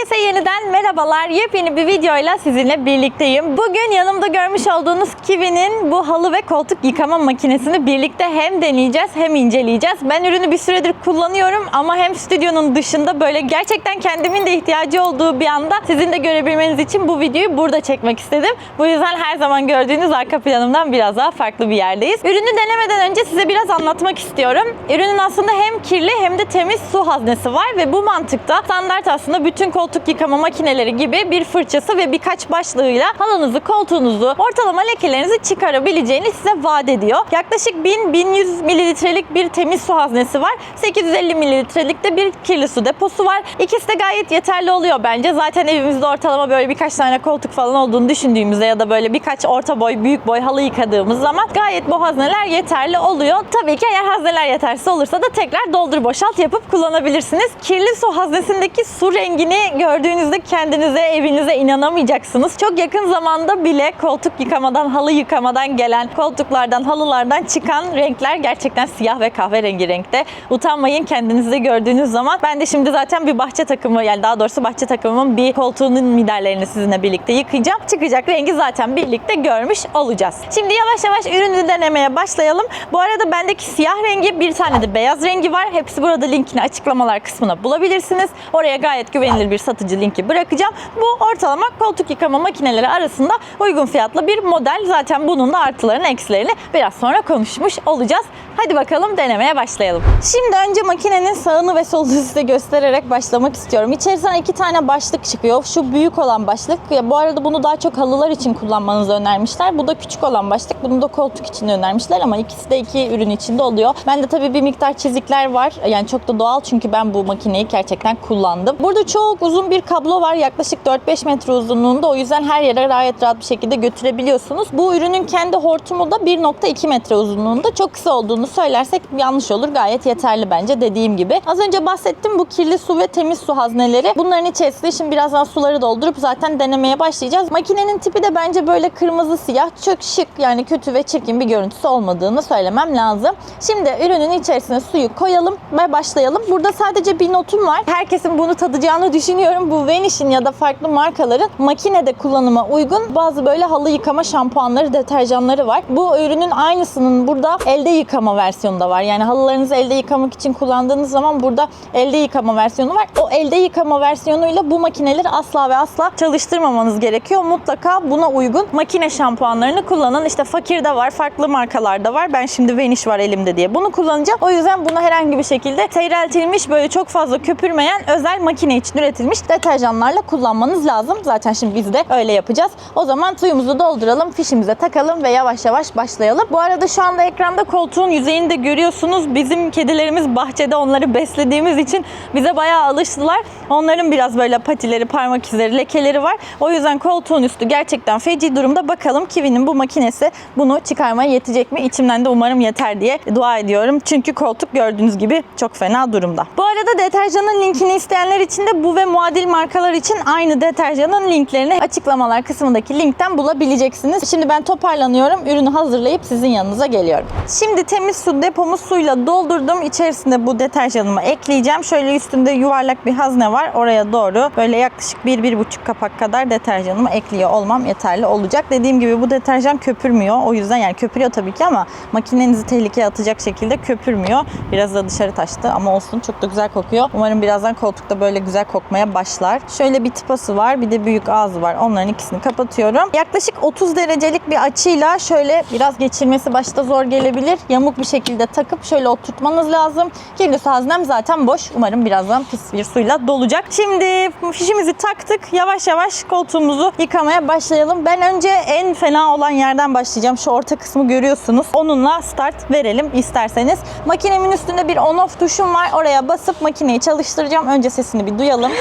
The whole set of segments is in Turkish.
Herkese yeniden merhabalar. Yepyeni bir videoyla sizinle birlikteyim. Bugün yanımda görmüş olduğunuz Kiwi'nin bu halı ve koltuk yıkama makinesini birlikte hem deneyeceğiz hem inceleyeceğiz. Ben ürünü bir süredir kullanıyorum ama hem stüdyonun dışında böyle gerçekten kendimin de ihtiyacı olduğu bir anda sizin de görebilmeniz için bu videoyu burada çekmek istedim. Bu yüzden her zaman gördüğünüz arka planımdan biraz daha farklı bir yerdeyiz. Ürünü denemeden önce size biraz anlatmak istiyorum. Ürünün aslında hem kirli hem de temiz su haznesi var ve bu mantıkta standart aslında bütün koltuk yıkama makineleri gibi bir fırçası ve birkaç başlığıyla halınızı, koltuğunuzu, ortalama lekelerinizi çıkarabileceğini size vaat ediyor. Yaklaşık 1000-1100 mililitrelik bir temiz su haznesi var. 850 mililitrelik de bir kirli su deposu var. İkisi de gayet yeterli oluyor bence. Zaten evimizde ortalama böyle birkaç tane koltuk falan olduğunu düşündüğümüzde ya da böyle birkaç orta boy, büyük boy halı yıkadığımız zaman gayet bu hazneler yeterli oluyor. Tabii ki eğer hazneler yetersiz olursa da tekrar doldur boşalt yapıp kullanabilirsiniz. Kirli su haznesindeki su rengini gördüğünüzde kendinize, evinize inanamayacaksınız. Çok yakın zamanda bile koltuk yıkamadan, halı yıkamadan gelen koltuklardan, halılardan çıkan renkler gerçekten siyah ve kahverengi renkte. Utanmayın kendinizde gördüğünüz zaman. Ben de şimdi zaten bir bahçe takımı yani daha doğrusu bahçe takımımın bir koltuğunun miderlerini sizinle birlikte yıkayacağım. Çıkacak rengi zaten birlikte görmüş olacağız. Şimdi yavaş yavaş ürünü denemeye başlayalım. Bu arada bendeki siyah rengi bir tane de beyaz rengi var. Hepsi burada linkini açıklamalar kısmına bulabilirsiniz. Oraya gayet güvenilir bir satıcı linki bırakacağım. Bu ortalama koltuk yıkama makineleri arasında uygun fiyatlı bir model. Zaten bunun da artılarını eksilerini biraz sonra konuşmuş olacağız. Hadi bakalım denemeye başlayalım. Şimdi önce makinenin sağını ve solunu size göstererek başlamak istiyorum. İçerisinden iki tane başlık çıkıyor. Şu büyük olan başlık. Ya bu arada bunu daha çok halılar için kullanmanızı önermişler. Bu da küçük olan başlık. Bunu da koltuk için önermişler ama ikisi de iki ürün içinde oluyor. Bende tabii bir miktar çizikler var. Yani çok da doğal çünkü ben bu makineyi gerçekten kullandım. Burada çok uzun bir kablo var. Yaklaşık 4-5 metre uzunluğunda. O yüzden her yere gayet rahat bir şekilde götürebiliyorsunuz. Bu ürünün kendi hortumu da 1.2 metre uzunluğunda. Çok kısa olduğunu söylersek yanlış olur. Gayet yeterli bence dediğim gibi. Az önce bahsettim bu kirli su ve temiz su hazneleri. Bunların içerisinde şimdi birazdan suları doldurup zaten denemeye başlayacağız. Makinenin tipi de bence böyle kırmızı siyah çok şık yani kötü ve çirkin bir görüntüsü olmadığını söylemem lazım. Şimdi ürünün içerisine suyu koyalım ve başlayalım. Burada sadece bir notum var. Herkesin bunu tadacağını düşünüyorum. Bu Vanish'in ya da farklı markaların makinede kullanıma uygun bazı böyle halı yıkama şampuanları, deterjanları var. Bu ürünün aynısının burada elde yıkama versiyonu da var. Yani halılarınızı elde yıkamak için kullandığınız zaman burada elde yıkama versiyonu var. O elde yıkama versiyonuyla bu makineleri asla ve asla çalıştırmamanız gerekiyor. Mutlaka buna uygun makine şampuanlarını kullanın. İşte Fakir'de var, farklı markalarda var. Ben şimdi Vanish var elimde diye bunu kullanacağım. O yüzden bunu herhangi bir şekilde seyreltilmiş böyle çok fazla köpürmeyen özel makine için üretilmiş deterjanlarla kullanmanız lazım. Zaten şimdi biz de öyle yapacağız. O zaman suyumuzu dolduralım, fişimize takalım ve yavaş yavaş başlayalım. Bu arada şu anda ekranda koltuğun yüzeyini de görüyorsunuz. Bizim kedilerimiz bahçede onları beslediğimiz için bize bayağı alıştılar. Onların biraz böyle patileri, parmak izleri, lekeleri var. O yüzden koltuğun üstü gerçekten feci durumda. Bakalım Kiwi'nin bu makinesi bunu çıkarmaya yetecek mi? İçimden de umarım yeter diye dua ediyorum. Çünkü koltuk gördüğünüz gibi çok fena durumda. Bu arada deterjanın linkini isteyenler için de bu ve muadil markalar için aynı deterjanın linklerini açıklamalar kısmındaki linkten bulabileceksiniz. Şimdi ben toparlanıyorum. Ürünü hazırlayıp sizin yanınıza geliyorum. Şimdi temiz su depomu suyla doldurdum. İçerisinde bu deterjanımı ekleyeceğim. Şöyle üstünde yuvarlak bir hazne var. Oraya doğru böyle yaklaşık 1-1,5 kapak kadar deterjanımı ekliyor olmam yeterli olacak. Dediğim gibi bu deterjan köpürmüyor. O yüzden yani köpürüyor tabii ki ama makinenizi tehlikeye atacak şekilde köpürmüyor. Biraz da dışarı taştı ama olsun çok da güzel kokuyor. Umarım birazdan koltukta böyle güzel kokmaya başlar. Şöyle bir tıpası var bir de büyük ağzı var. Onların ikisini kapatıyorum. Yaklaşık 30 derecelik bir açıyla şöyle biraz geçirmesi başta zor gelebilir. Yamuk bir şekilde takıp şöyle oturtmanız lazım. Kirli haznem zaten boş. Umarım birazdan pis bir suyla dolacak. Şimdi fişimizi taktık. Yavaş yavaş koltuğumuzu yıkamaya başlayalım. Ben önce en fena olan yerden başlayacağım. Şu orta kısmı görüyorsunuz. Onunla start verelim isterseniz. Makinemin üstünde bir on off tuşum var. Oraya basıp makineyi çalıştıracağım. Önce sesini bir duyalım.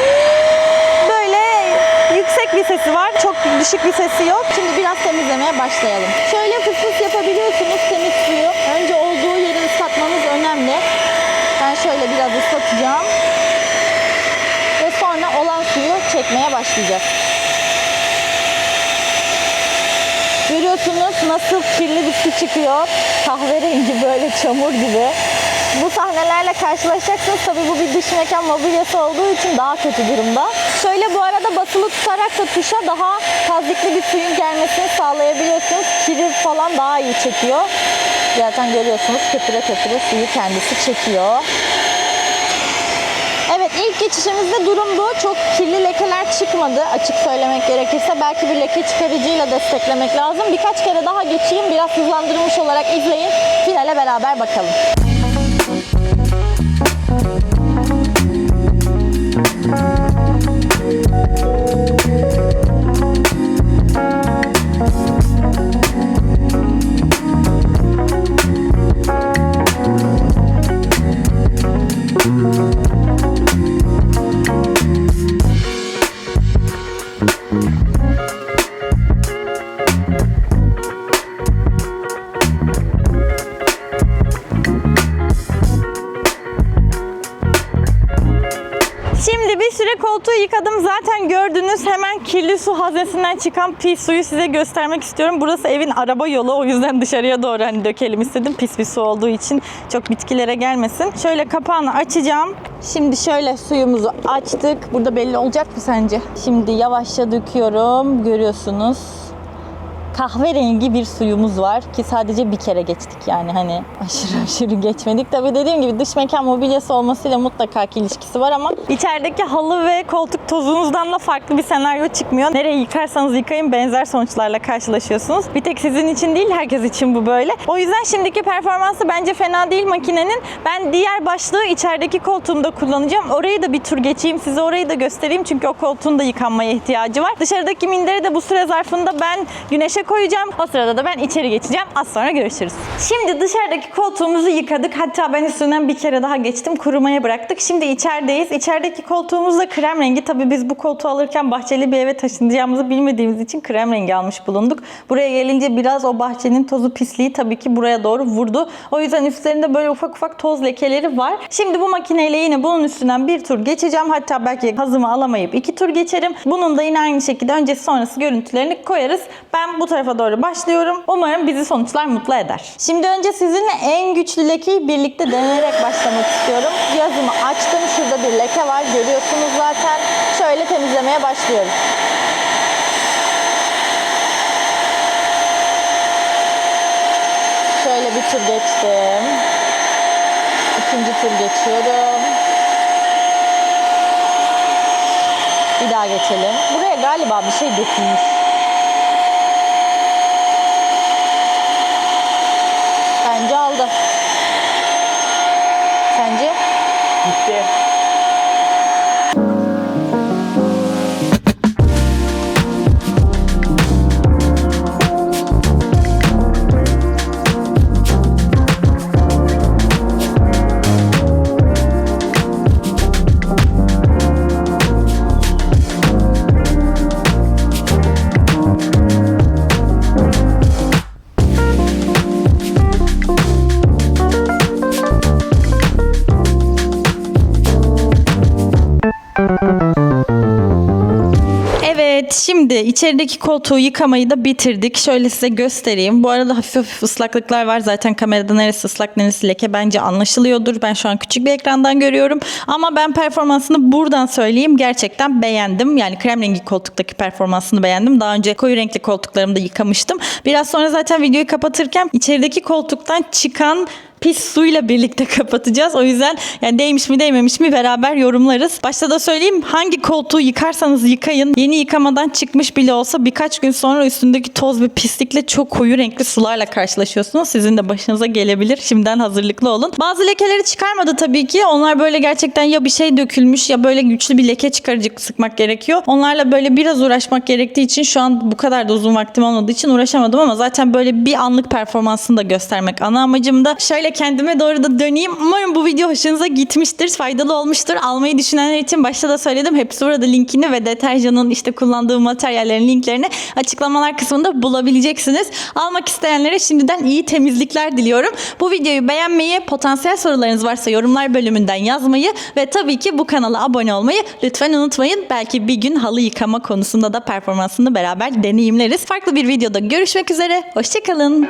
Böyle yüksek bir sesi var. Çok düşük bir sesi yok. Şimdi biraz temizlemeye başlayalım. Şöyle fıs yapabiliyorsunuz temiz suyu. Önce olduğu yeri ıslatmanız önemli. Ben şöyle biraz ıslatacağım. Ve sonra olan suyu çekmeye başlayacağız. Görüyorsunuz nasıl kirli bir su çıkıyor. Kahverengi böyle çamur gibi. Bu sahnelerle karşılaşacaksınız. Tabii bu bir dış mekan mobilyası olduğu için daha kötü durumda. Şöyle bu basılı tutarak da tuşa daha tazikli bir suyun gelmesini sağlayabiliyorsunuz. Kiri falan daha iyi çekiyor. Zaten görüyorsunuz köpüre köpüre suyu kendisi çekiyor. Evet ilk geçişimizde durum bu. Çok kirli lekeler çıkmadı açık söylemek gerekirse. Belki bir leke çıkarıcıyla desteklemek lazım. Birkaç kere daha geçeyim. Biraz hızlandırılmış olarak izleyin. Finale beraber bakalım. Gördünüz hemen kirli su haznesinden çıkan pis suyu size göstermek istiyorum. Burası evin araba yolu. O yüzden dışarıya doğru hani dökelim istedim. Pis bir su olduğu için çok bitkilere gelmesin. Şöyle kapağını açacağım. Şimdi şöyle suyumuzu açtık. Burada belli olacak mı sence? Şimdi yavaşça döküyorum. Görüyorsunuz kahverengi bir suyumuz var ki sadece bir kere geçtik yani hani aşırı aşırı geçmedik. Tabii dediğim gibi dış mekan mobilyası olmasıyla mutlaka ki ilişkisi var ama içerideki halı ve koltuk tozunuzdan da farklı bir senaryo çıkmıyor. Nereye yıkarsanız yıkayın benzer sonuçlarla karşılaşıyorsunuz. Bir tek sizin için değil herkes için bu böyle. O yüzden şimdiki performansı bence fena değil makinenin. Ben diğer başlığı içerideki koltuğumda kullanacağım. Orayı da bir tur geçeyim size orayı da göstereyim çünkü o koltuğun da yıkanmaya ihtiyacı var. Dışarıdaki minderi de bu süre zarfında ben güneşe koyacağım. O sırada da ben içeri geçeceğim. Az sonra görüşürüz. Şimdi dışarıdaki koltuğumuzu yıkadık. Hatta ben üstünden bir kere daha geçtim. Kurumaya bıraktık. Şimdi içerideyiz. İçerideki koltuğumuz da krem rengi. Tabii biz bu koltuğu alırken bahçeli bir eve taşınacağımızı bilmediğimiz için krem rengi almış bulunduk. Buraya gelince biraz o bahçenin tozu pisliği tabii ki buraya doğru vurdu. O yüzden üstlerinde böyle ufak ufak toz lekeleri var. Şimdi bu makineyle yine bunun üstünden bir tur geçeceğim. Hatta belki hazımı alamayıp iki tur geçerim. Bunun da yine aynı şekilde öncesi sonrası görüntülerini koyarız. Ben bu tarafa doğru başlıyorum. Umarım bizi sonuçlar mutlu eder. Şimdi önce sizinle en güçlü lekeyi birlikte deneyerek başlamak istiyorum. Yazımı açtım. Şurada bir leke var. Görüyorsunuz zaten. Şöyle temizlemeye başlıyorum. Şöyle bir tur geçtim. İkinci tur geçiyorum. Bir daha geçelim. Buraya galiba bir şey dökülmüş. Bence aldı. Sence? Gitti. Şimdi içerideki koltuğu yıkamayı da bitirdik. Şöyle size göstereyim. Bu arada hafif hafif ıslaklıklar var. Zaten kamerada neresi ıslak neresi leke bence anlaşılıyordur. Ben şu an küçük bir ekrandan görüyorum. Ama ben performansını buradan söyleyeyim. Gerçekten beğendim. Yani krem rengi koltuktaki performansını beğendim. Daha önce koyu renkli koltuklarımı da yıkamıştım. Biraz sonra zaten videoyu kapatırken içerideki koltuktan çıkan pis suyla birlikte kapatacağız. O yüzden yani değmiş mi değmemiş mi beraber yorumlarız. Başta da söyleyeyim hangi koltuğu yıkarsanız yıkayın. Yeni yıkamadan çıkmış bile olsa birkaç gün sonra üstündeki toz ve pislikle çok koyu renkli sularla karşılaşıyorsunuz. Sizin de başınıza gelebilir. Şimdiden hazırlıklı olun. Bazı lekeleri çıkarmadı tabii ki. Onlar böyle gerçekten ya bir şey dökülmüş ya böyle güçlü bir leke çıkarıcı sıkmak gerekiyor. Onlarla böyle biraz uğraşmak gerektiği için şu an bu kadar da uzun vaktim olmadığı için uğraşamadım ama zaten böyle bir anlık performansını da göstermek ana amacım da. Şöyle kendime doğru da döneyim. Umarım bu video hoşunuza gitmiştir, faydalı olmuştur. Almayı düşünenler için başta da söyledim. Hepsi burada linkini ve deterjanın işte kullandığı materyallerin linklerini açıklamalar kısmında bulabileceksiniz. Almak isteyenlere şimdiden iyi temizlikler diliyorum. Bu videoyu beğenmeyi, potansiyel sorularınız varsa yorumlar bölümünden yazmayı ve tabii ki bu kanala abone olmayı lütfen unutmayın. Belki bir gün halı yıkama konusunda da performansını beraber deneyimleriz. Farklı bir videoda görüşmek üzere. Hoşçakalın.